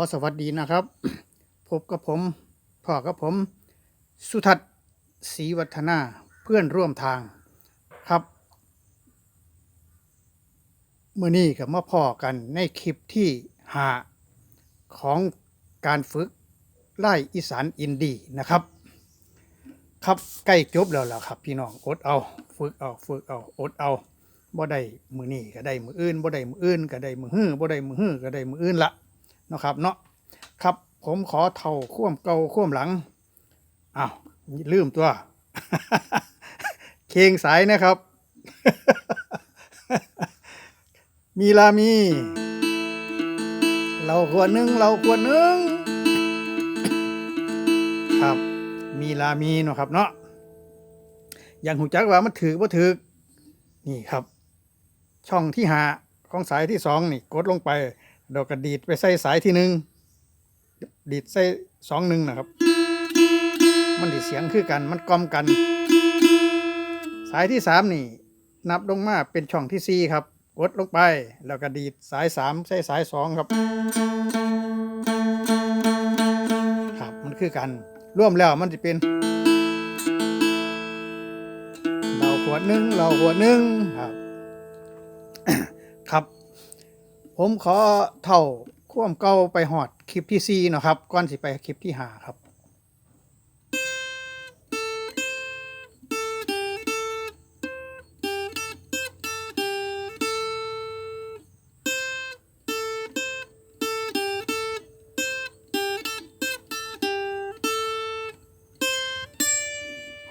อสวัสดีนะครับ พบกับผมพ่อกับผม สุทัศน์ศรีวัฒนาเพื่อนร่วมทางครับเมื่อนี้กับมาพ่อกันในคลิปที่หาของการฝึกไล่อีสานอินดีนะครับ ครับใกล้จบแล้วล่ะครับพี่น้องอดเอาฝึกเอาฝึกเอาอดเอาบ่ได้มือนี้ก็ได้มืออื่นบ่ได้มืออื่นก็ได้มือฮื้อบ่ได้มือฮื้อก็ได้มืออื่นละ นะครับเนาะครับผมขอเท่าข่วมเก่าข่วมหลังอ้าวลืมตัว เคงสายนะครับ มีลามี เราขวดหนึ่งเราขวดหนึ่งครับมีลามีเนาะครับเนาะอย่างหูจักว่ามันถือว่าถือนี่ครับ ช่องที่หาของสายที่สองนี่กดลงไป เราก็ดีดไปใส่สายที่หนึ่งดีดใส่สองหนึ่งนะครับ มันดีเสียงคือกันมันกลอมกัน สายที่สามนี่ นับลงมาเป็นช่องที่สี่ครับกดลงไปแล้วก็ดีดสายสามใส่สายสองครับครับมันคือกันร่วมแล้วมันจะเป็นเราขวดหนึ่งเราขวดหนึ่งครับครับ ผมขอเท่าควมเก่าไปหอดคลิปที่สี่เนาะครับก่อนสิไปคลิปที่ห้าครับ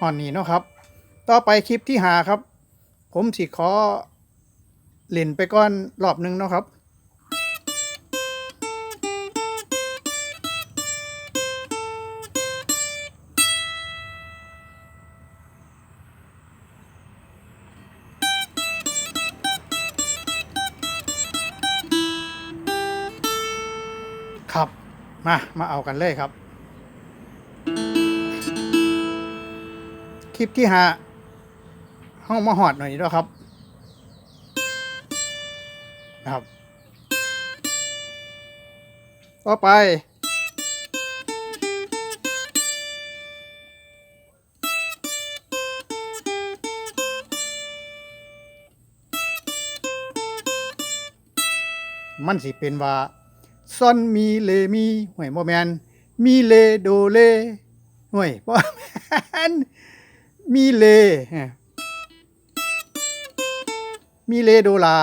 หอนนี้เนาะครับ ต่อไปคลิปที่หาครับ ผมสิขอเล่นไปก่อนรอบนึงเนาะครับ มา มาเอากันเลยครับ คลิปที่หาห้องมาหอดหน่อยด้วยครับ นะครับ ต่อไป มันสิเป็นว่า ซอนมีเลมีห่วยโมแมนมีเลโดเลห่วยบ่แมนมีเลมีเลโดลา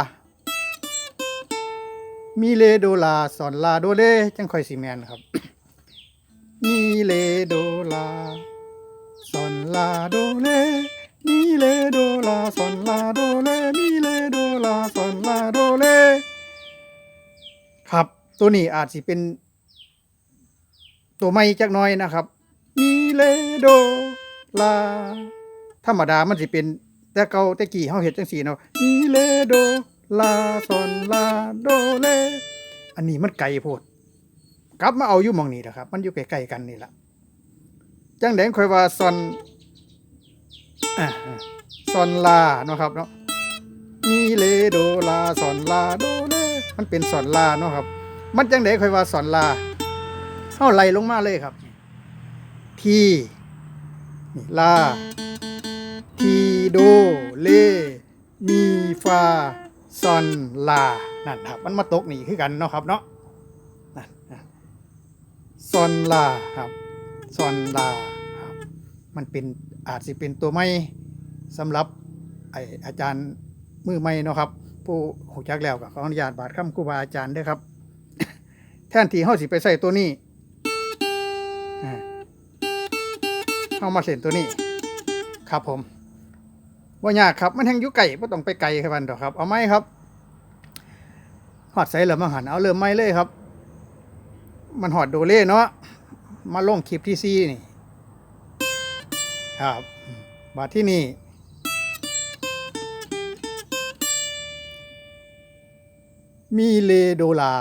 มีเลโดลาสอนลาโดเลจังค่อยสิแมนครับ มีเลโดลาสอนลาโดเลมีเลโดลาสอนลาโดเลมีเลโดลาสอนลาโดเล ตัวนี้อาจสิเป็น ตัวไม่จักน้อยนะครับมีเลโดลาธรรมดามันสิเป็น แต่เก่าแต่กี่เฮาเฮ็ดจังซี่เนาะมีเลโดลาซอนลาโดเล อันนี้มันไกลโพดกลับมาเอาอยู่มองนี้แหละครับ มันอยู่ใกล้ๆกันนี่ละจังแดงคอยว่าซอนอ่าซอนลาเนาะครับเนาะมีเลโดลาซอนลาโดเล มันเป็นซอนลาเนาะครับ มันจังไดค่อยว่าซอนลาเฮาไล่ลงมาเลยครับ ทีนี่ลา ทีโด เล มีฟาซอนลา นั่นครับ มันมาตกนี่คือกันเนาะครับเนาะนั่นนะซอนลาครับซอนลาครับ มันเป็นอาจสิเป็นตัวไม่สำหรับไออาจารย์มือไม่เนาะครับ ผู้หูจักแล้วก็ขออนุญาตบาดคำครูบาอาจารย์ด้วยครับ แทนที่เฮาสิไปใส่ตัวนี้อ่าเฮามาเส้นตัวนี้ ครับผมว่ายากครับ มันแห้งอยุไก่ก็ต้องไปไกลครับมันดอกครับ เอาไหมครับหอดใส่เหลือมาหันเอาเริ่มไหมเลยครับ มันหอดโดเล่เนาะมาลงคลิปที่ซีนี่ ครับบาทที่นี่ มีเลโดลา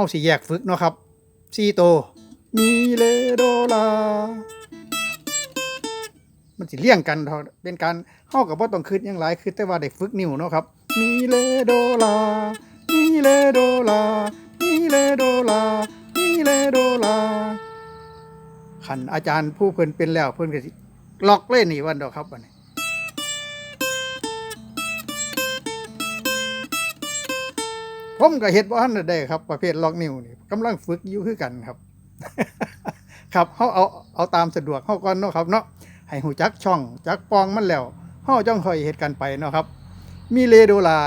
าสิแยกฝึกเนาะครับซีโตมีเลโดลา มันสิเลี่ยงกันเท่าเป็นการเฮากับว่าต้องคืดยังหลายคือแต่ว่าได้ฝึกนิ้วเนาะครับ มีเลโดลา มีเลโดลา มีเลโดลา มีเลโดลาขันอาจารย์ผู้เพิ่นเป็นแล้วเพิ่นก็สิล็อกเล่นนี่วันดอกครับวันนี้ ผมก็เฮ็ดบ่ทันได้ครับ ประเภทล็อกนิ้วนี่กำลังฝึกอยู่คือกันครับ ครับเฮาเอาเอาตามสะดวกเฮาก่อนเนาะครับเนาะให้หูจักช่องจักปองมันแล้วเฮาจ้องค่อยเฮ็ดกันไปเนาะครับ มีเลโดลา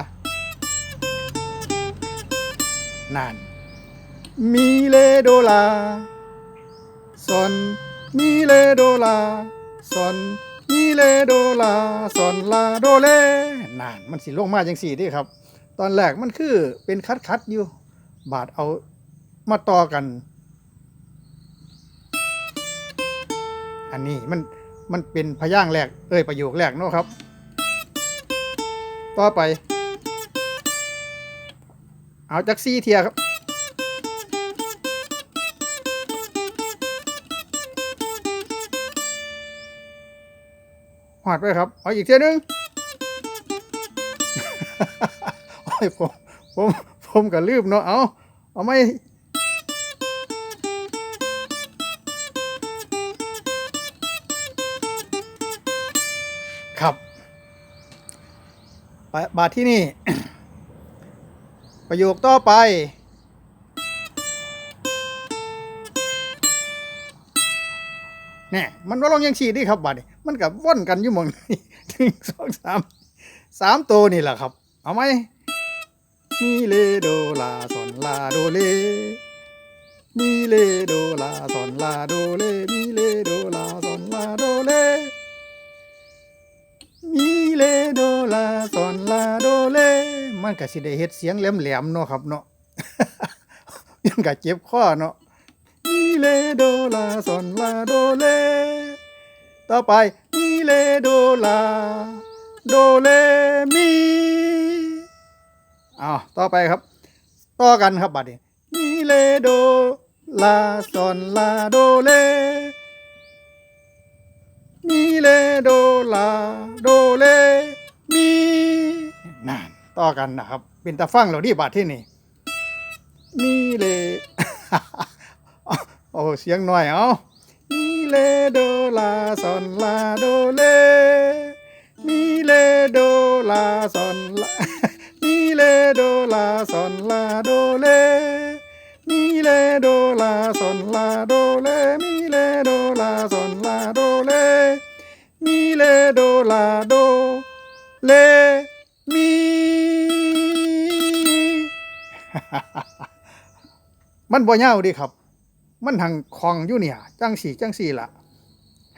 นาน มีเลโดลาซอนมีเลโดลาซอนมีเลโดลาซอนลาโดเลนานมันสิลงมาจังสี่เด้ครับ ตอนแรกมันคือเป็นคัดคัดๆอยู่ บาดเอามาต่อกัน อันนี้มันมันเป็นพยางแรก เอ้ยประโยคแรกเนาะครับ ต่อไป เอาจักซี่เทียครับหอดไปครับ เอาอีกเทียนึง ยผมผมผมก็ลืมเนาะเอาเอาไม่ครับไปบาทที่นี่ ประโยคต่อไปแน่มันว่าลองยังชีดีครับบาดนี้มันกับว่อนกันอยู่มองนี้หนึ่งสองสามสามตัวนี่แหละครับ เอาไหม มีเลโดลาสอนลาโดเล มีเลโดลาสอนลาโดเล มีเลโดลาสอนลาโดเล มีเลโดลาสอนลาโดเล มันก็สิได้เฮ็ดเสียงแหลมๆเนาะครับเนาะยังก็เจ็บคอเนาะ มีเลโดลาซอนลาโดเล ต่อไป มีเลโดลา โดเลมี อ้าวต่อไปครับ ต่อกันครับบัดนี้มีเลโดลาซอนลาโดเลมีเลโดลาโดเลมีนั่นต่อกันนะครับ เป็นตาฟังเหลานี้บาดที่นี่มีเลโอ้เสียงหน่อยเอามีเลโดลาซอนลาโดเลมีเลโดลาซอนล ลาซอนลาโดเลมีเลโดลาซอนลาโดเลมีเลโดลาซอนลาโดเลมีเลโดลาโดเลมีมันบ่ยาวเดีครับ มันหังคองอยู่เนี่ย จังสี่จังสี่ละ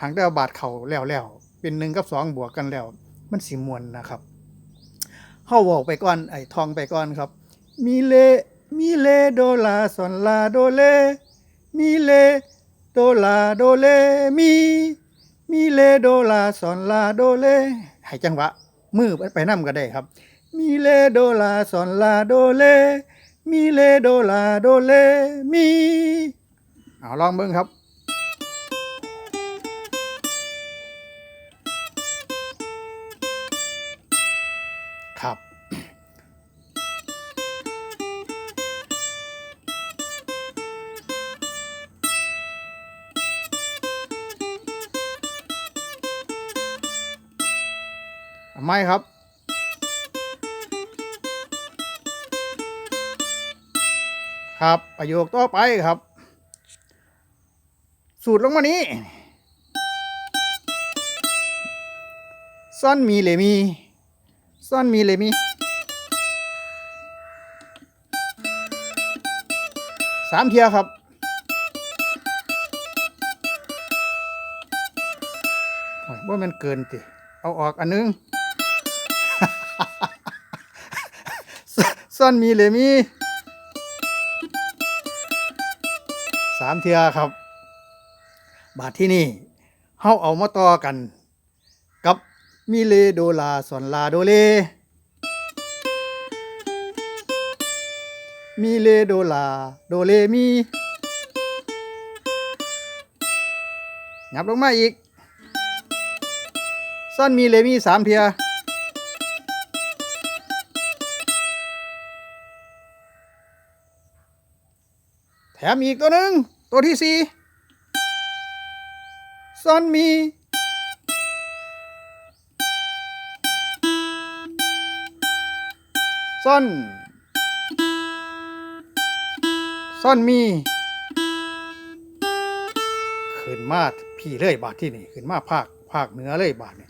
หังได้บาดเข่าแล้วแล้วเป็นหนึ่งกับสองบวกกันแล้ว มันสิมวนนะครับ เฮาบอกไปก่อนไอ้ทองไปก่อนครับ มีเลมีเลโดลาซอนลาโดเล มีเลโดลาโดเลมีมีเลโดลาซอนลาโดเลให้จังหวะมือไปนำก็ได้ครับ มีเลโดลาซอนลาโดเลมีเลโดลาโดเลมีเอาลองเบิ่งครับ ไม่ครับ ครับประโยคต่อไปครับ สูตรลงมานี้ซ่อนมีเลมีซ่อนมีเลมีสามเทียครับโอ้ยว่ามันเกินติ เอาออกอันนึง ซ่อนมีเลมีสามเทียครับ บาทที่นี่เฮาเอามาต่อกัน กับมีเลโดลาสอนลาโดเล มีเลโดลาโดเลมีหยับลงมาอีกซ่อนมีเลมีสามเทีย ถมอีกตัวหนึ่งตัวที่สี่ซ่อนมี ซ่อนซ่อนมีขึ้นมาพี่เลยบาทที่นี่ขึ้นมาภาคภาคเหนือเลยบาทนี่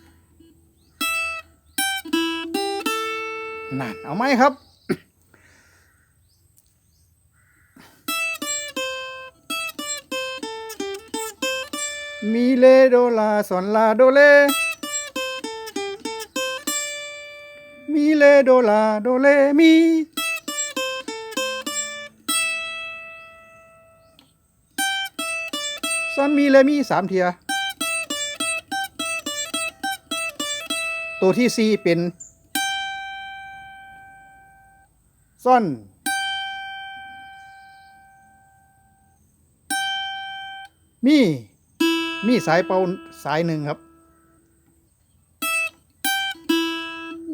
นั่นเอาไหมครับ มีเลโดลาสอนลาโดเล มีเลโดลาโดเลมี ซอนมีเลมีสามเทีย ตัวที่สี่เป็นซ่อนมี มีสายเป่าสายหนึ่งครับ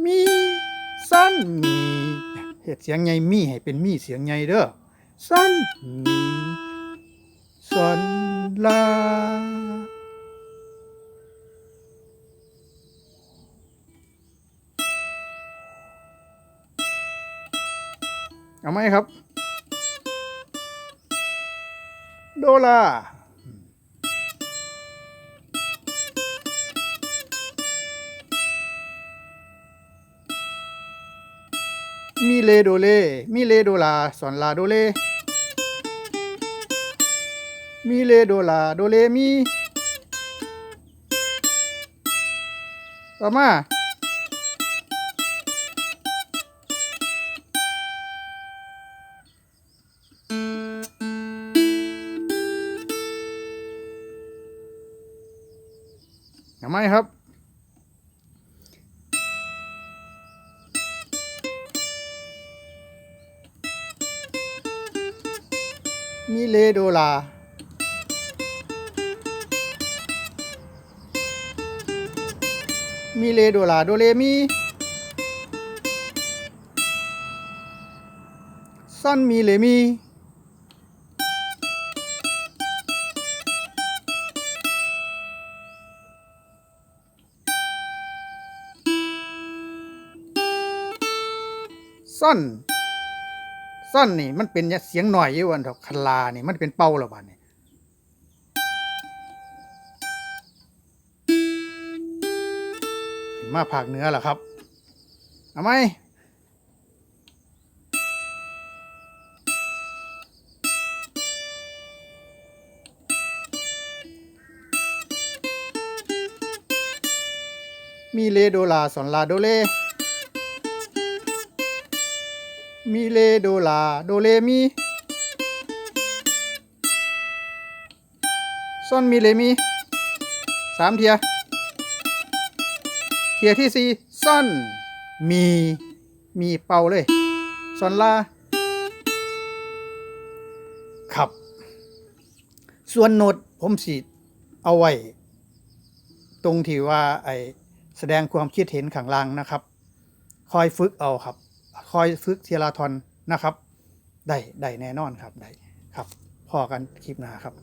มีซ่อนมีเห็ดเสียงไงมีให้เป็นมีเสียงไงเด้อซ่อนมีซ่อนลาเอาไหมครับ โดลา มีเลโดเล มีเลโดลาสอนลาโดเล มีเลโดลาโดเลมีต่อมาเห็นไมครับ มีเลโดลา มีเลโดลาโดเลมีซ่อนมีเลมีซ่อน ซ่อนนี่มันเป็นเสียงหน่อยอยู่วันเถอะคันลานี่มันเป็นเป้าแล้วบัดนี่มาภาคเนื้อแล้วครับเอาไหมมีเลโดลาสอนลาโดเล มีเลโดลาโดเลมีซ่อนมีเลมีสามเทีย เทียที่สี่ซ่อนมีมีเป่าเลยซ่อนลาครับ ส่วนโนดผมสิเอาไว้ ตรงที่ว่าไอแสดงความคิดเห็นข้างล่างนะครับ คอยฝึกเอาครับ คอยฝึกเทียราทอนนะครับ ได้ได้แน่นอนครับได้ครับพอกันคลิปหน้าครับ